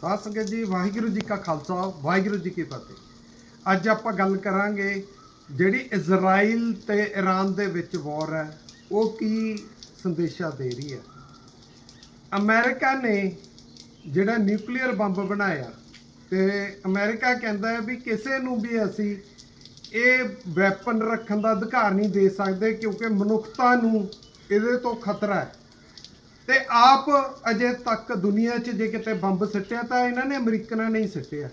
ਸਾਧ ਸੰਗਤ ਜੀ ਵਾਹਿਗੁਰੂ ਜੀ ਕਾ ਖਾਲਸਾ, ਵਾਹਿਗੁਰੂ ਜੀ ਕੀ ਫਤਿਹ। ਅੱਜ ਆਪਾਂ ਗੱਲ ਕਰਾਂਗੇ ਜਿਹੜੀ ਇਜ਼ਰਾਈਲ ਤੇ ਈਰਾਨ ਦੇ ਵਿੱਚ ਵਾਰ ਹੈ, ਉਹ ਕੀ ਸੰਦੇਸ਼ਾ ਦੇ ਰਹੀ ਹੈ। ਅਮਰੀਕਾ ਨੇ ਜਿਹੜਾ ਨਿਊਕਲੀਅਰ ਬੰਬ ਬਣਾਇਆ ਤੇ ਅਮਰੀਕਾ ਕਹਿੰਦਾ ਹੈ ਵੀ ਕਿਸੇ ਨੂੰ ਵੀ ਅਸੀਂ ਇਹ ਵੈਪਨ ਰੱਖਣ ਦਾ ਅਧਿਕਾਰ ਨਹੀਂ ਦੇ ਸਕਦੇ ਕਿਉਂਕਿ ਮਨੁੱਖਤਾ ਨੂੰ ਇਹਦੇ ਤੋਂ ਖਤਰਾ ਹੈ। ਤੇ ਆਪ ਅਜੇ ਤੱਕ ਦੁਨੀਆ 'ਚ ਜੇ ਕਿਤੇ ਬੰਬ ਸਿੱਟਿਆ ਤਾਂ ਇਹਨਾਂ ਨੇ ਅਮਰੀਕਨਾਂ ਨੇ ਸਿੱਟਿਆ।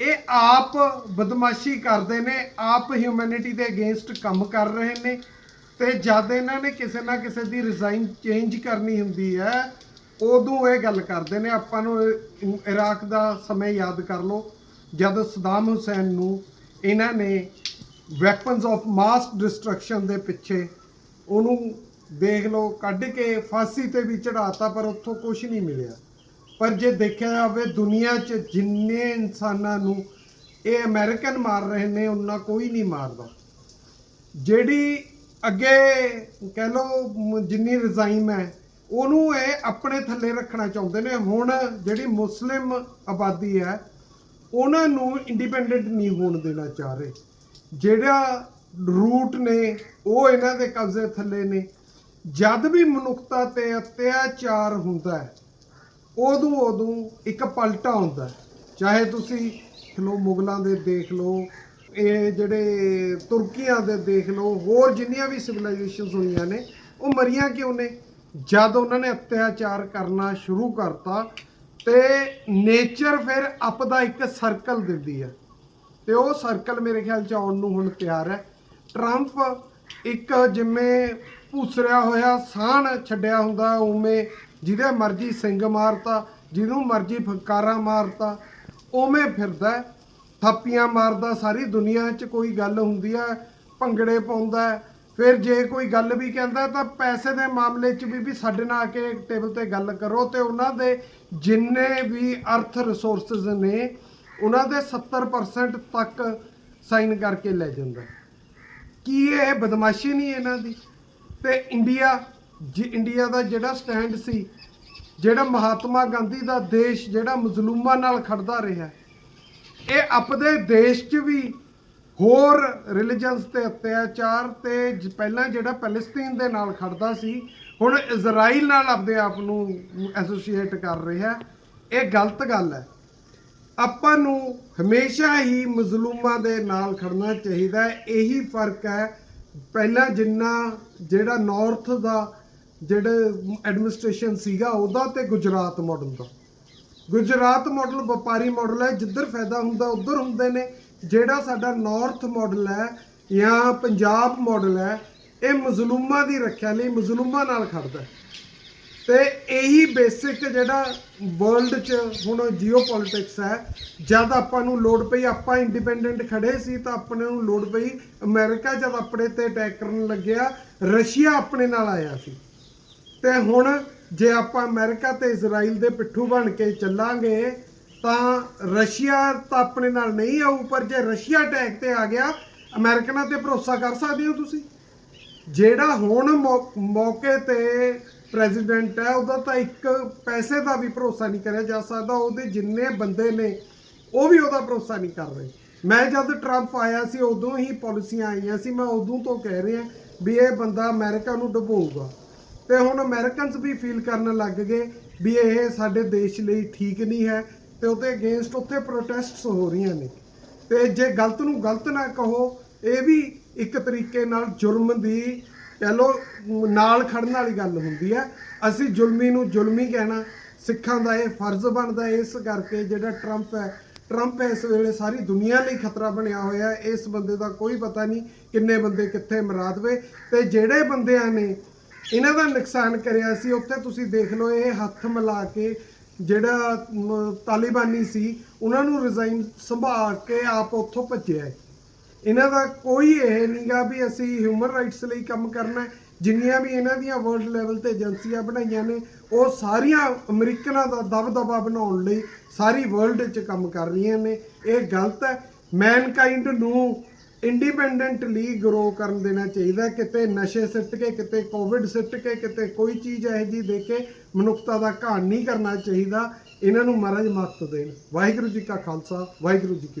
ਇਹ ਆਪ ਬਦਮਾਸ਼ੀ ਕਰਦੇ ਨੇ, ਆਪ ਹਿਊਮੈਨਿਟੀ ਦੇ ਅਗੇਂਸਟ ਕੰਮ ਕਰ ਰਹੇ ਨੇ ਤੇ ਜਦ ਇਹਨਾਂ ਨੇ ਕਿਸੇ ਨਾ ਕਿਸੇ ਦੀ ਰਿਜ਼ਾਈਨ ਚੇਂਜ ਕਰਨੀ ਹੁੰਦੀ ਹੈ, ਉਦੋਂ ਇਹ ਗੱਲ ਕਰਦੇ ਨੇ, ਆਪਾਂ ਨੂੰ ਇਰਾਕ ਦਾ ਸਮੇਂ ਯਾਦ ਕਰ ਲਓ, ਜਦ ਸਦਾਮ ਹੁਸੈਨ ਨੂੰ ਇਹਨਾਂ ਨੇ ਵੈਪਨਸ ਆਫ ਮਾਸ ਡਿਸਟਰਕਸ਼ਨ ਦੇ ਪਿੱਛੇ ਉਹਨੂੰ ਦੇਖ ਲਓ, ਕੱਢ ਕੇ ਫਾਂਸੀ ਤੇ ਵੀ ਚੜਾਤਾ ਪਰ ਉੱਥੋਂ ਕੁਝ ਨਹੀਂ ਮਿਲਿਆ। ਪਰ ਜੇ ਦੇਖਿਆ ਜਾਵੇ, ਦੁਨੀਆ 'ਚ ਜਿੰਨੇ ਇਨਸਾਨਾਂ ਨੂੰ ਇਹ ਅਮਰੀਕਨ ਮਾਰ ਰਹੇ ਨੇ, ਉਹਨਾਂ ਕੋਈ ਨਹੀਂ ਮਾਰਦਾ। ਜਿਹੜੀ ਅੱਗੇ ਕਹਿ ਲਓ ਜਿੰਨੀ ਰਜ਼ਾਈਮ ਹੈ, ਉਹਨੂੰ ਇਹ ਆਪਣੇ ਥੱਲੇ ਰੱਖਣਾ ਚਾਹੁੰਦੇ ਨੇ। ਹੁਣ ਜਿਹੜੀ ਮੁਸਲਿਮ ਆਬਾਦੀ ਹੈ, ਉਹਨਾਂ ਨੂੰ ਇੰਡੀਪੈਂਡੈਂਟ ਨਹੀਂ ਹੋਣ ਦੇਣਾ ਚਾਹ ਰਹੇ। ਜਿਹੜਾ ਰੂਟ ਨੇ, ਉਹ ਇਹਨਾਂ ਦੇ ਕਬਜ਼ੇ ਥੱਲੇ ਨੇ। ਜਦ ਵੀ ਮਨੁੱਖਤਾ ਤੇ ਅਤਿਆਚਾਰ ਹੁੰਦਾ ਹੈ, ਉਦੋਂ ਉਦੋਂ ਇੱਕ ਪਲਟਾ ਹੁੰਦਾ ਚਾਹੇ ਤੁਸੀਂ ਦੇਖ ਲਓ, ਮੁਗਲਾਂ ਦੇ ਦੇਖ ਲਓ, ਇਹ ਜਿਹੜੇ ਤੁਰਕੀਆਂ ਦੇ ਦੇਖ ਲਓ, ਹੋਰ ਜਿੰਨੀਆਂ ਵੀ ਸਿਵਲਾਈਜੇਸ਼ਨਸ ਹੋਈਆਂ ਨੇ, ਉਹ ਮਰੀਆਂ ਕਿਉਂ ਨੇ? ਜਦ ਉਹਨਾਂ ਨੇ ਅਤਿਆਚਾਰ ਕਰਨਾ ਸ਼ੁਰੂ ਕਰਤਾ, ਤੇ ਨੇਚਰ ਫਿਰ ਆਪਦਾ ਇੱਕ ਸਰਕਲ ਦਿੰਦੀ ਹੈ। ਤੇ ਉਹ ਸਰਕਲ ਮੇਰੇ ਖਿਆਲ ਚ ਆਉਣ ਨੂੰ ਹੁਣ ਤਿਆਰ ਹੈ। ਟਰੰਪ ਇੱਕ ਜਿਵੇਂ ਭੂਸਰਿਆ ਹੋਇਆ ਸਾਹਣ ਛੱਡਿਆ ਹੁੰਦਾ ਉਵੇਂ ਜਿਹਦੇ ਮਰਜ਼ੀ ਸਿੰਘ ਮਾਰਤਾ, ਜਿਹਨੂੰ ਮਰਜ਼ੀ ਫਕਾਰਾ ਮਾਰਤਾ, ਉਵੇਂ ਫਿਰਦਾ ਥਾਪੀਆਂ ਮਾਰਦਾ, ਸਾਰੀ ਦੁਨੀਆ 'ਚ ਕੋਈ ਗੱਲ ਹੁੰਦੀ ਹੈ, ਭੰਗੜੇ ਪਾਉਂਦਾ ਫਿਰ ਜੇ ਕੋਈ ਗੱਲ ਵੀ ਕਹਿੰਦਾ ਤਾਂ ਪੈਸੇ ਦੇ ਮਾਮਲੇ 'ਚ ਵੀ ਵੀ ਸਾਡੇ ਨਾਲ ਆ ਕੇ ਟੇਬਲ ਤੇ ਗੱਲ ਕਰੋ ਤੇ ਉਹਨਾਂ ਦੇ ਜਿੰਨੇ ਵੀ ਅਰਥ ਰਿਸੋਰਸਸ ਨੇ, ਉਹਨਾਂ ਦੇ 70% ਤੱਕ ਸਾਈਨ ਕਰਕੇ ਲੈ ਜਾਂਦਾ ਕੀ ਇਹ ਬਦਮਾਸ਼ੀ ਨਹੀਂ ਇਹਨਾਂ ਦੀ? ਤੇ ਇੰਡੀਆ, ਜੀ ਇੰਡੀਆ ਦਾ ਜਿਹੜਾ ਸਟੈਂਡ ਸੀ, ਜਿਹੜਾ ਮਹਾਤਮਾ ਗਾਂਧੀ ਦਾ ਦੇਸ਼ ਜਿਹੜਾ ਮਜ਼ਲੂਮਾਂ ਨਾਲ ਖੜਦਾ ਰਿਹਾ, ਇਹ ਆਪਦੇ ਦੇਸ਼ 'ਚ ਵੀ ਹੋਰ ਰਿਲੀਜੀਅਨਸ ਤੇ ਅਤਿਆਚਾਰ ਤੇ ਪਹਿਲਾਂ ਜਿਹੜਾ ਪੈਲਸਤੀਨ ਦੇ ਨਾਲ ਖੜਦਾ ਸੀ, ਹੁਣ ਇਜ਼ਰਾਈਲ ਨਾਲ ਆਪਦੇ ਆਪ ਨੂੰ ਐਸੋਸੀਏਟ ਕਰ ਰਿਹਾ, ਇਹ ਗਲਤ ਗੱਲ ਹੈ। ਆਪਾਂ ਨੂੰ ਹਮੇਸ਼ਾ ਹੀ ਮਜ਼ਲੂਮਾਂ ਦੇ ਨਾਲ ਖੜਨਾ ਚਾਹੀਦਾ ਇਹੀ ਫ਼ਰਕ ਹੈ ਪਹਿਲਾਂ ਜਿੰਨਾ ਜਿਹੜਾ ਨਾਰਥ ਦਾ ਜਿਹੜੇ ਐਡਮਿਨਿਸਟ੍ਰੇਸ਼ਨ ਸੀਗਾ, ਉਹਦਾ ਤੇ ਗੁਜਰਾਤ ਮਾਡਲ ਦਾ। ਗੁਜਰਾਤ ਮਾਡਲ ਵਪਾਰੀ ਮਾਡਲ ਹੈ, ਜਿੱਧਰ ਫਾਇਦਾ ਹੁੰਦਾ, ਉਧਰ ਹੁੰਦੇ ਨੇ। ਜਿਹੜਾ ਸਾਡਾ ਨਾਰਥ ਮਾਡਲ ਹੈ ਜਾਂ ਪੰਜਾਬ ਮਾਡਲ ਹੈ, ਇਹ ਮਜ਼ਲੂਮਾਂ ਦੀ ਰੱਖਿਆ ਲਈ ਮਜ਼ਲੂਮਾਂ ਨਾਲ ਖੜਦਾ ਹੈ। ਤੇ ਇਹੀ ਬੇਸਿਕ ਜਿਹੜਾ ਵਰਲਡ 'ਚ ਹੁਣ ਜੀਓਪੋਲਿਟਿਕਸ ਹੈ, ਜਦ ਆਪਾਂ ਨੂੰ ਲੋੜ ਪਈ ਆਪਾਂ ਇੰਡੀਪੈਂਡੈਂਟ ਖੜੇ ਸੀ ਤਾਂ ਆਪਣੇ ਨੂੰ ਲੋੜ ਪਈ ਅਮਰੀਕਾ ਜਦ ਆਪਣੇ ਤੇ ਅਟੈਕ ਕਰਨ ਲੱਗਿਆ, ਰਸ਼ੀਆ ਆਪਣੇ ਨਾਲ ਆਇਆ ਸੀ। ਤੇ ਹੁਣ ਜੇ ਆਪਾਂ ਅਮਰੀਕਾ ਤੇ ਇਜ਼ਰਾਈਲ ਦੇ ਪਿੱਠੂ ਬਣ ਕੇ ਚੱਲਾਂਗੇ, ਤਾਂ ਰਸ਼ੀਆ ਤਾਂ ਆਪਣੇ ਨਾਲ ਨਹੀਂ ਆਊ, ਪਰ ਜੇ ਰਸ਼ੀਆ ਅਟੈਕ ਤੇ ਆ ਗਿਆ, ਅਮਰੀਕਨਾਂ ਤੇ ਭਰੋਸਾ ਕਰ ਸਕਦੇ ਹੋ ਤੁਸੀਂ? ਜਿਹੜਾ ਹੁਣ ਮੌਕੇ ਤੇ ਪ੍ਰੈਜ਼ੀਡੈਂਟ ਹੈ, ਉਹਦਾ ਤਾਂ ਇੱਕ ਪੈਸੇ ਦਾ ਵੀ ਭਰੋਸਾ ਨਹੀਂ ਕਰਿਆ ਜਾ ਸਕਦਾ, ਉਹਦੇ ਜਿੰਨੇ ਬੰਦੇ ਨੇ, ਉਹ ਵੀ ਉਹਦਾ ਭਰੋਸਾ ਨਹੀਂ ਕਰ ਰਹੇ। ਮੈਂ ਜਦ ਟਰੰਪ ਆਇਆ ਸੀ, ਉਦੋਂ ਹੀ ਪਾਲਿਸੀਆਂ ਆਈਆਂ ਸੀ, ਮੈਂ ਉਦੋਂ ਤੋਂ ਕਹਿ ਰਿਹਾ ਵੀ ਇਹ ਬੰਦਾ ਅਮਰੀਕਾ ਨੂੰ ਡੁਬੋਊਗਾ। ਤੇ ਹੁਣ ਅਮਰੀਕਨਸ ਵੀ ਫੀਲ ਕਰਨ ਲੱਗ ਗਏ ਵੀ ਇਹ ਸਾਡੇ ਦੇਸ਼ ਲਈ ਠੀਕ ਨਹੀਂ ਹੈ ਤੇ ਉਹਦੇ ਅਗੇਂਸਟ ਉੱਥੇ ਪ੍ਰੋਟੈਸਟਸ ਹੋ ਰਹੀਆਂ ਨੇ। ਤੇ ਜੇ ਗਲਤ ਨੂੰ ਗਲਤ ਨਾ ਕਹੋ, ਇਹ ਵੀ ਇੱਕ ਤਰੀਕੇ ਨਾਲ ਜੁਰਮ ਦੀ ਕਹਿ ਲੋ ਨਾਲ ਖੜਨ ਵਾਲੀ ਗੱਲ ਹੁੰਦੀ ਹੈ ਅਸੀਂ ਜ਼ੁਲਮੀ ਨੂੰ ਜ਼ੁਲਮੀ ਕਹਿਣਾ, ਸਿੱਖਾਂ ਦਾ ਇਹ ਫਰਜ਼ ਬਣਦਾ ਇਸ ਕਰਕੇ ਜਿਹੜਾ ਟਰੰਪ ਹੈ ਟਰੰਪ ਇਸ ਵੇਲੇ ਸਾਰੀ ਦੁਨੀਆ ਲਈ ਖਤਰਾ ਬਣਿਆ ਹੋਇਆ ਹੈ। ਇਸ ਬੰਦੇ ਦਾ ਕੋਈ ਪਤਾ ਨਹੀਂ ਕਿੰਨੇ ਬੰਦੇ ਕਿੱਥੇ ਮਰਾ ਦੇਵੇ। ਤੇ ਜਿਹੜੇ ਬੰਦਿਆਂ ਨੇ ਇਹਨਾਂ ਦਾ ਨੁਕਸਾਨ ਕਰਿਆ ਸੀ, ਉੱਥੇ ਤੁਸੀਂ ਦੇਖ ਲਓ, ਇਹ ਹੱਥ ਮਿਲਾ ਕੇ ਜਿਹੜਾ ਤਾਲਿਬਾਨੀ ਸੀ, ਉਹਨਾਂ ਨੂੰ ਰਿਜ਼ਾਈਨ ਸੰਭਾਲ ਕੇ ਆਪ ਉੱਥੋਂ ਭੱਜਿਆ ਹੈ। ਇਹਨਾਂ ਦਾ ਕੋਈ ਇਹ ਨਹੀਂਗਾ ਵੀ ਅਸੀਂ ਹਿਊਮਨ ਰਾਈਟਸ ਲਈ ਕੰਮ ਕਰਨਾ ਜਿੰਨੀਆਂ ਵੀ ਇਹਨਾਂ ਦੀਆਂ ਵਰਲਡ ਲੈਵਲ ਤੇ ਏਜੰਸੀਆਂ ਬਣਾਈਆਂ ਨੇ, ਉਹ ਸਾਰੀਆਂ ਅਮਰੀਕਨਾਂ ਦਾ ਦਬਦਬਾ ਬਣਾਉਣ ਲਈ ਸਾਰੀ ਵਰਲਡ 'ਚ ਕੰਮ ਕਰ ਰਹੀਆਂ ਨੇ। ਇਹ ਗਲਤ ਹੈ। ਮੈਨਕਾਈਂਡ ਨੂੰ ਇੰਡੀਪੈਂਡੈਂਟਲੀ ਗਰੋ ਕਰਨ ਦੇਣਾ ਚਾਹੀਦਾ ਕਿਤੇ ਨਸ਼ੇ ਸਿੱਟ ਕੇ, ਕਿਤੇ ਕੋਵਿਡ ਸਿੱਟ ਕੇ, ਕਿਤੇ ਕੋਈ ਚੀਜ਼ ਇਹੋ ਜਿਹੀ ਦੇ ਕੇ ਮਨੁੱਖਤਾ ਦਾ ਘਾਣ ਨਹੀਂ ਕਰਨਾ ਚਾਹੀਦਾ। ਇਹਨਾਂ ਨੂੰ ਮਹਾਰਾਜ ਮੱਤ ਦੇਣ। ਵਾਹਿਗੁਰੂ ਜੀ ਕਾ ਖਾਲਸਾ, ਵਾਹਿਗੁਰੂ ਜੀ ਕੀ